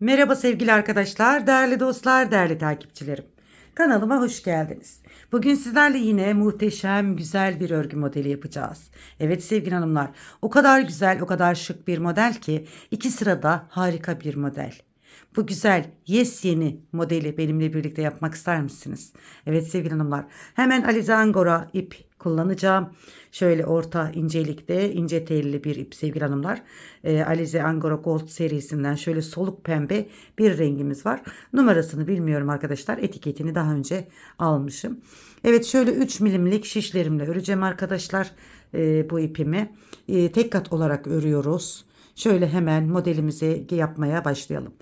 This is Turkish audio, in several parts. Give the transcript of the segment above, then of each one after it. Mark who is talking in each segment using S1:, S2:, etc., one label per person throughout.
S1: Merhaba sevgili arkadaşlar, değerli dostlar, değerli takipçilerim. Kanalıma hoş geldiniz. Bugün sizlerle yine muhteşem, güzel bir örgü modeli yapacağız. Evet sevgili hanımlar, o kadar güzel, o kadar şık bir model ki iki sırada harika bir model. Bu güzel, yes yeni modeli benimle birlikte yapmak ister misiniz? Evet sevgili hanımlar, hemen Alize Angora ip kullanacağım. Şöyle orta incelikte ince telli bir ip sevgili hanımlar. Ee, Alize Angora Gold serisinden şöyle soluk pembe bir rengimiz var. Numarasını bilmiyorum arkadaşlar. Etiketini daha önce almışım. Evet şöyle 3 milimlik şişlerimle öreceğim arkadaşlar e, bu ipimi. E, tek kat olarak örüyoruz. Şöyle hemen modelimizi yapmaya başlayalım.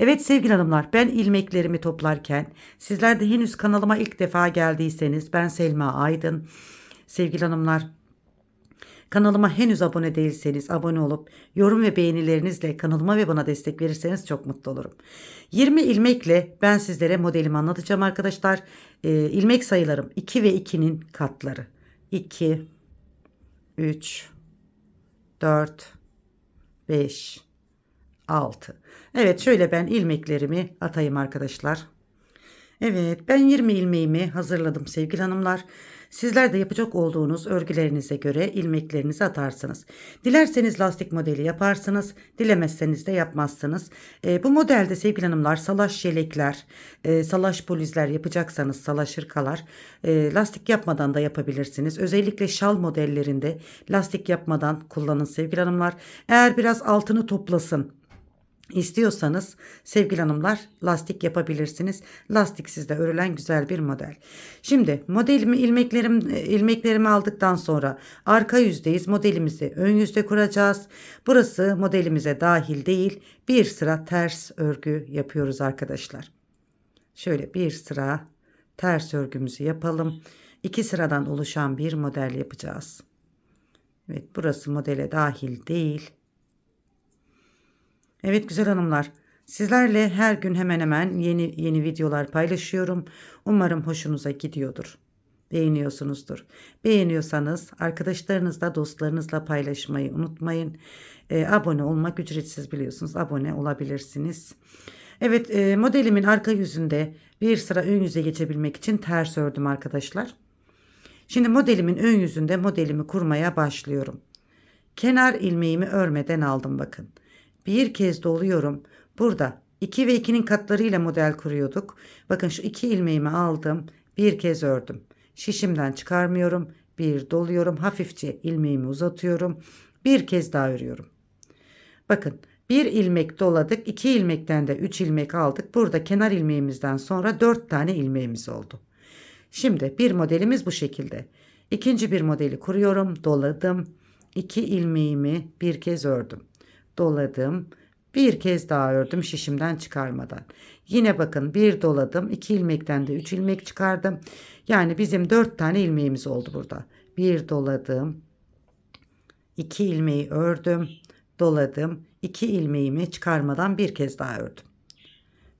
S1: Evet sevgili hanımlar ben ilmeklerimi toplarken sizler de henüz kanalıma ilk defa geldiyseniz ben Selma Aydın. Sevgili hanımlar Kanalıma henüz abone değilseniz abone olup yorum ve beğenilerinizle kanalıma ve bana destek verirseniz çok mutlu olurum. 20 ilmekle ben sizlere modelimi anlatacağım arkadaşlar. Ee, ilmek sayılarım 2 ve 2'nin katları. 2, 3, 4, 5, 6. Evet şöyle ben ilmeklerimi atayım arkadaşlar. Evet ben 20 ilmeğimi hazırladım sevgili hanımlar. Sizler de yapacak olduğunuz örgülerinize göre ilmeklerinizi atarsınız. Dilerseniz lastik modeli yaparsınız. Dilemezseniz de yapmazsınız. E, bu modelde sevgili hanımlar salaş yelekler, e, salaş polizler yapacaksanız salaş hırkalar e, lastik yapmadan da yapabilirsiniz. Özellikle şal modellerinde lastik yapmadan kullanın sevgili hanımlar. Eğer biraz altını toplasın İstiyorsanız sevgili hanımlar lastik yapabilirsiniz. Lastiksiz de örülen güzel bir model. Şimdi modelimi ilmeklerim ilmeklerimi aldıktan sonra arka yüzdeyiz. Modelimizi ön yüzde kuracağız. Burası modelimize dahil değil. Bir sıra ters örgü yapıyoruz arkadaşlar. Şöyle bir sıra ters örgümüzü yapalım. İki sıradan oluşan bir model yapacağız. Evet burası modele dahil değil. Evet güzel hanımlar. Sizlerle her gün hemen hemen yeni yeni videolar paylaşıyorum. Umarım hoşunuza gidiyordur. Beğeniyorsunuzdur. Beğeniyorsanız arkadaşlarınızla, dostlarınızla paylaşmayı unutmayın. E, abone olmak ücretsiz biliyorsunuz. Abone olabilirsiniz. Evet e, modelimin arka yüzünde bir sıra ön yüze geçebilmek için ters ördüm arkadaşlar. Şimdi modelimin ön yüzünde modelimi kurmaya başlıyorum. Kenar ilmeğimi örmeden aldım bakın. Bir kez doluyorum. Burada 2 ve 2'nin katlarıyla model kuruyorduk. Bakın şu 2 ilmeğimi aldım. Bir kez ördüm. Şişimden çıkarmıyorum. Bir doluyorum. Hafifçe ilmeğimi uzatıyorum. Bir kez daha örüyorum. Bakın bir ilmek doladık. 2 ilmekten de 3 ilmek aldık. Burada kenar ilmeğimizden sonra 4 tane ilmeğimiz oldu. Şimdi bir modelimiz bu şekilde. İkinci bir modeli kuruyorum. Doladım. 2 ilmeğimi bir kez ördüm doladım. Bir kez daha ördüm şişimden çıkarmadan. Yine bakın bir doladım. iki ilmekten de üç ilmek çıkardım. Yani bizim dört tane ilmeğimiz oldu burada. Bir doladım. iki ilmeği ördüm. Doladım. iki ilmeğimi çıkarmadan bir kez daha ördüm.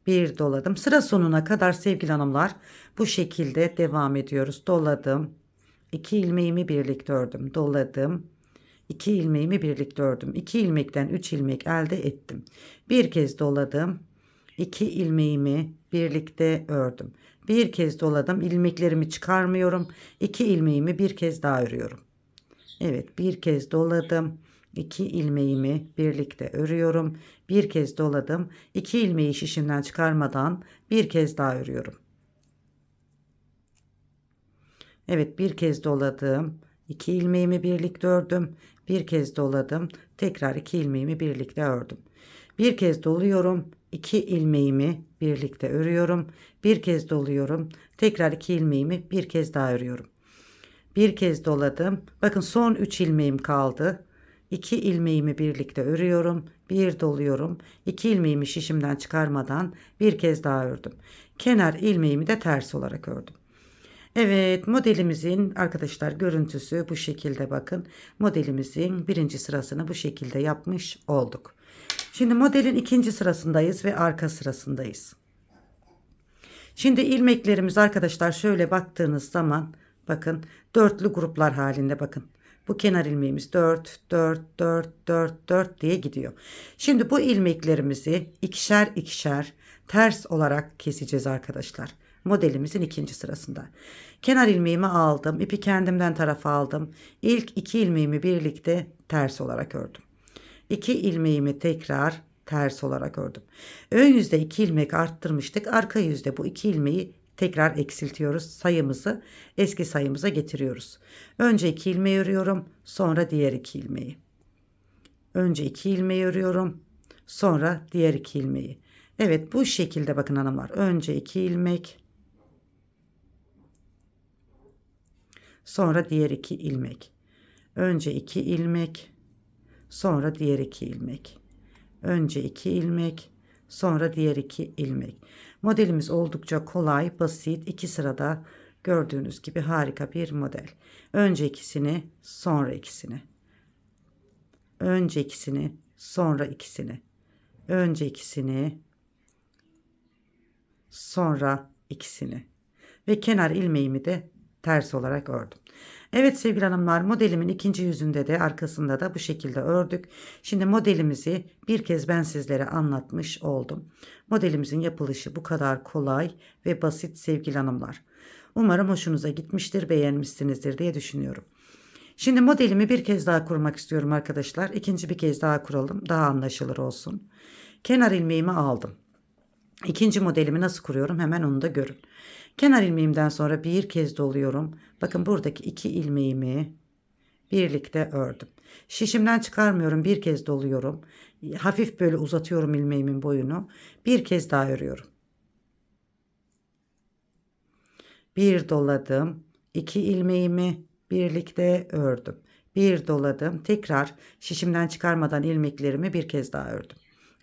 S1: Bir doladım. Sıra sonuna kadar sevgili hanımlar bu şekilde devam ediyoruz. Doladım. iki ilmeğimi birlikte ördüm. Doladım 2 ilmeğimi birlikte ördüm. 2 ilmekten 3 ilmek elde ettim. Bir kez doladım. 2 ilmeğimi birlikte ördüm. Bir kez doladım. ilmeklerimi çıkarmıyorum. 2 ilmeğimi bir kez daha örüyorum. Evet, bir kez doladım. 2 ilmeğimi birlikte örüyorum. Bir kez doladım. 2 ilmeği şişimden çıkarmadan bir kez daha örüyorum. Evet, bir kez doladım. 2 ilmeğimi birlikte ördüm. Bir kez doladım. Tekrar iki ilmeğimi birlikte ördüm. Bir kez doluyorum. iki ilmeğimi birlikte örüyorum. Bir kez doluyorum. Tekrar iki ilmeğimi bir kez daha örüyorum. Bir kez doladım. Bakın son üç ilmeğim kaldı. İki ilmeğimi birlikte örüyorum. Bir doluyorum. İki ilmeğimi şişimden çıkarmadan bir kez daha ördüm. Kenar ilmeğimi de ters olarak ördüm. Evet modelimizin arkadaşlar görüntüsü bu şekilde bakın. Modelimizin birinci sırasını bu şekilde yapmış olduk. Şimdi modelin ikinci sırasındayız ve arka sırasındayız. Şimdi ilmeklerimiz arkadaşlar şöyle baktığınız zaman bakın dörtlü gruplar halinde bakın. Bu kenar ilmeğimiz 4, 4, 4, 4, 4 diye gidiyor. Şimdi bu ilmeklerimizi ikişer ikişer ters olarak keseceğiz arkadaşlar. Modelimizin ikinci sırasında. Kenar ilmeğimi aldım. ipi kendimden tarafa aldım. İlk iki ilmeğimi birlikte ters olarak ördüm. İki ilmeğimi tekrar ters olarak ördüm. Ön yüzde iki ilmek arttırmıştık. Arka yüzde bu iki ilmeği tekrar eksiltiyoruz. Sayımızı eski sayımıza getiriyoruz. Önce iki ilmeği örüyorum. Sonra diğer iki ilmeği. Önce iki ilmeği örüyorum. Sonra diğer iki ilmeği. Evet bu şekilde bakın hanımlar. Önce iki ilmek. Sonra diğer iki ilmek. Önce iki ilmek. Sonra diğer iki ilmek. Önce iki ilmek. Sonra diğer iki ilmek. Modelimiz oldukça kolay, basit. iki sırada gördüğünüz gibi harika bir model. Önce ikisini, sonra ikisini. Önce ikisini, sonra ikisini. Önce ikisini, sonra ikisini. Ve kenar ilmeğimi de ters olarak ördüm. Evet sevgili hanımlar modelimin ikinci yüzünde de arkasında da bu şekilde ördük. Şimdi modelimizi bir kez ben sizlere anlatmış oldum. Modelimizin yapılışı bu kadar kolay ve basit sevgili hanımlar. Umarım hoşunuza gitmiştir, beğenmişsinizdir diye düşünüyorum. Şimdi modelimi bir kez daha kurmak istiyorum arkadaşlar. İkinci bir kez daha kuralım. Daha anlaşılır olsun. Kenar ilmeğimi aldım. İkinci modelimi nasıl kuruyorum hemen onu da görün. Kenar ilmeğimden sonra bir kez doluyorum. Bakın buradaki iki ilmeğimi birlikte ördüm. Şişimden çıkarmıyorum. Bir kez doluyorum. Hafif böyle uzatıyorum ilmeğimin boyunu. Bir kez daha örüyorum. Bir doladım. iki ilmeğimi birlikte ördüm. Bir doladım. Tekrar şişimden çıkarmadan ilmeklerimi bir kez daha ördüm.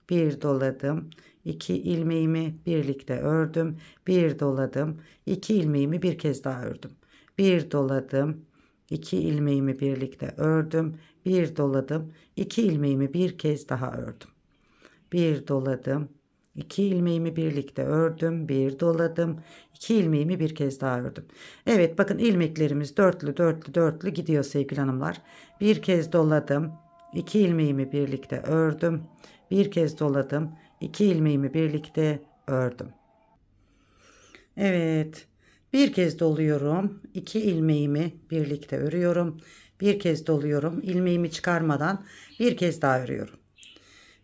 S1: Bir doladım. 2 ilmeğimi birlikte ördüm. Bir doladım. 2 ilmeğimi bir kez daha ördüm. Bir doladım. 2 ilmeğimi birlikte ördüm. Bir doladım. 2 ilmeğimi bir kez daha ördüm. Bir doladım. 2 ilmeğimi birlikte ördüm. Bir doladım. 2 ilmeğimi bir kez daha ördüm. Evet bakın ilmeklerimiz dörtlü dörtlü dörtlü gidiyor sevgili hanımlar. Bir kez doladım. 2 ilmeğimi birlikte ördüm. Bir kez doladım. 2 ilmeğimi birlikte ördüm. Evet. Bir kez doluyorum. 2 ilmeğimi birlikte örüyorum. Bir kez doluyorum. ilmeğimi çıkarmadan bir kez daha örüyorum.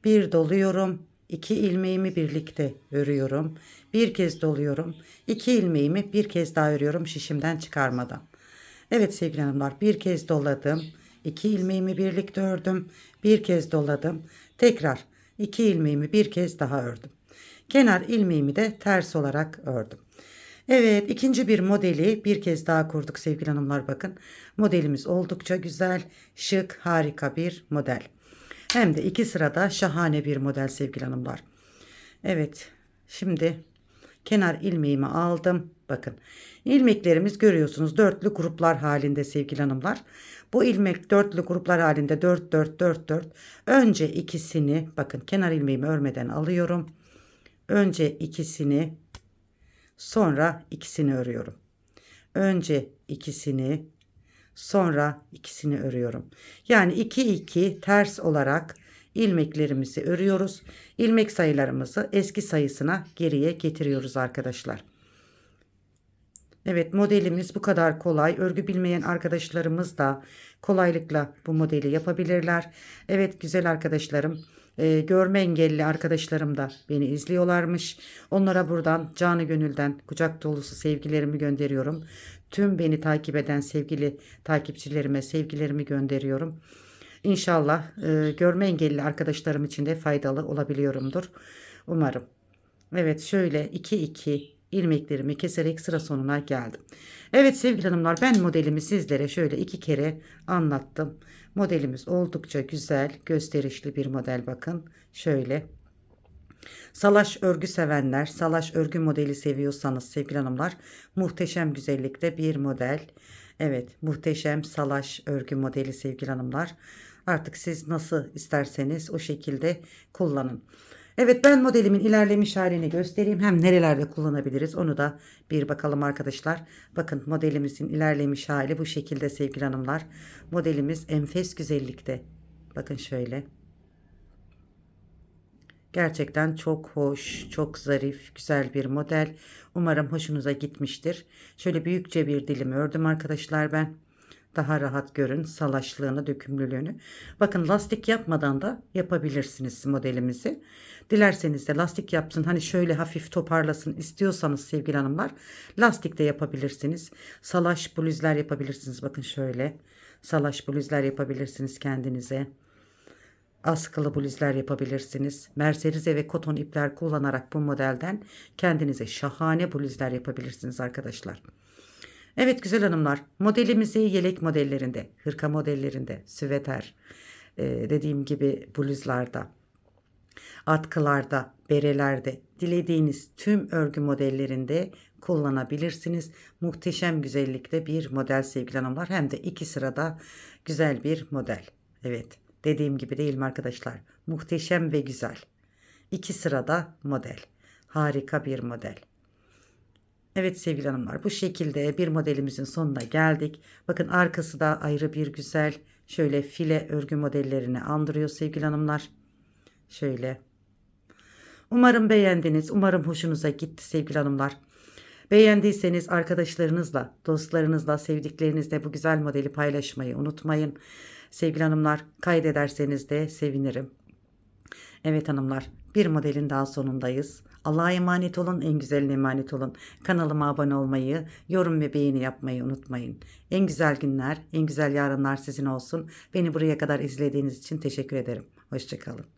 S1: Bir doluyorum. 2 ilmeğimi birlikte örüyorum. Bir kez doluyorum. 2 ilmeğimi bir kez daha örüyorum şişimden çıkarmadan. Evet sevgili hanımlar bir kez doladım. 2 ilmeğimi birlikte ördüm. Bir kez doladım. Tekrar 2 ilmeğimi bir kez daha ördüm. Kenar ilmeğimi de ters olarak ördüm. Evet ikinci bir modeli bir kez daha kurduk sevgili hanımlar bakın. Modelimiz oldukça güzel, şık, harika bir model. Hem de iki sırada şahane bir model sevgili hanımlar. Evet şimdi kenar ilmeğimi aldım. Bakın ilmeklerimiz görüyorsunuz dörtlü gruplar halinde sevgili hanımlar. Bu ilmek dörtlü gruplar halinde 4 4 4 4. Önce ikisini bakın kenar ilmeğimi örmeden alıyorum. Önce ikisini sonra ikisini örüyorum. Önce ikisini sonra ikisini örüyorum. Yani 2 2 ters olarak ilmeklerimizi örüyoruz. İlmek sayılarımızı eski sayısına geriye getiriyoruz arkadaşlar. Evet modelimiz bu kadar kolay. Örgü bilmeyen arkadaşlarımız da kolaylıkla bu modeli yapabilirler. Evet güzel arkadaşlarım. E, görme engelli arkadaşlarım da beni izliyorlarmış. Onlara buradan canı gönülden kucak dolusu sevgilerimi gönderiyorum. Tüm beni takip eden sevgili takipçilerime sevgilerimi gönderiyorum. İnşallah e, görme engelli arkadaşlarım için de faydalı olabiliyorumdur. Umarım. Evet şöyle 2-2 ilmeklerimi keserek sıra sonuna geldim. Evet sevgili hanımlar ben modelimi sizlere şöyle iki kere anlattım. Modelimiz oldukça güzel gösterişli bir model bakın. Şöyle Salaş örgü sevenler, salaş örgü modeli seviyorsanız sevgili hanımlar muhteşem güzellikte bir model. Evet muhteşem salaş örgü modeli sevgili hanımlar. Artık siz nasıl isterseniz o şekilde kullanın. Evet ben modelimin ilerlemiş halini göstereyim. Hem nerelerde kullanabiliriz onu da bir bakalım arkadaşlar. Bakın modelimizin ilerlemiş hali bu şekilde sevgili hanımlar. Modelimiz enfes güzellikte. Bakın şöyle. Gerçekten çok hoş, çok zarif, güzel bir model. Umarım hoşunuza gitmiştir. Şöyle büyükçe bir dilim ördüm arkadaşlar ben. Daha rahat görün salaşlığını, dökümlülüğünü. Bakın lastik yapmadan da yapabilirsiniz modelimizi. Dilerseniz de lastik yapsın. Hani şöyle hafif toparlasın istiyorsanız sevgili hanımlar lastik de yapabilirsiniz. Salaş bluzlar yapabilirsiniz. Bakın şöyle salaş bluzlar yapabilirsiniz kendinize askılı bluzlar yapabilirsiniz. Merserize ve koton ipler kullanarak bu modelden kendinize şahane bluzlar yapabilirsiniz arkadaşlar. Evet güzel hanımlar modelimizi yelek modellerinde, hırka modellerinde, süveter, e, dediğim gibi bluzlarda, atkılarda, berelerde, dilediğiniz tüm örgü modellerinde kullanabilirsiniz. Muhteşem güzellikte bir model sevgili hanımlar. Hem de iki sırada güzel bir model. Evet dediğim gibi değil mi arkadaşlar? Muhteşem ve güzel. İki sırada model. Harika bir model. Evet sevgili hanımlar bu şekilde bir modelimizin sonuna geldik. Bakın arkası da ayrı bir güzel şöyle file örgü modellerini andırıyor sevgili hanımlar. Şöyle. Umarım beğendiniz. Umarım hoşunuza gitti sevgili hanımlar. Beğendiyseniz arkadaşlarınızla, dostlarınızla, sevdiklerinizle bu güzel modeli paylaşmayı unutmayın. Sevgili hanımlar kaydederseniz de sevinirim. Evet hanımlar bir modelin daha sonundayız. Allah'a emanet olun, en güzeline emanet olun. Kanalıma abone olmayı, yorum ve beğeni yapmayı unutmayın. En güzel günler, en güzel yarınlar sizin olsun. Beni buraya kadar izlediğiniz için teşekkür ederim. Hoşçakalın.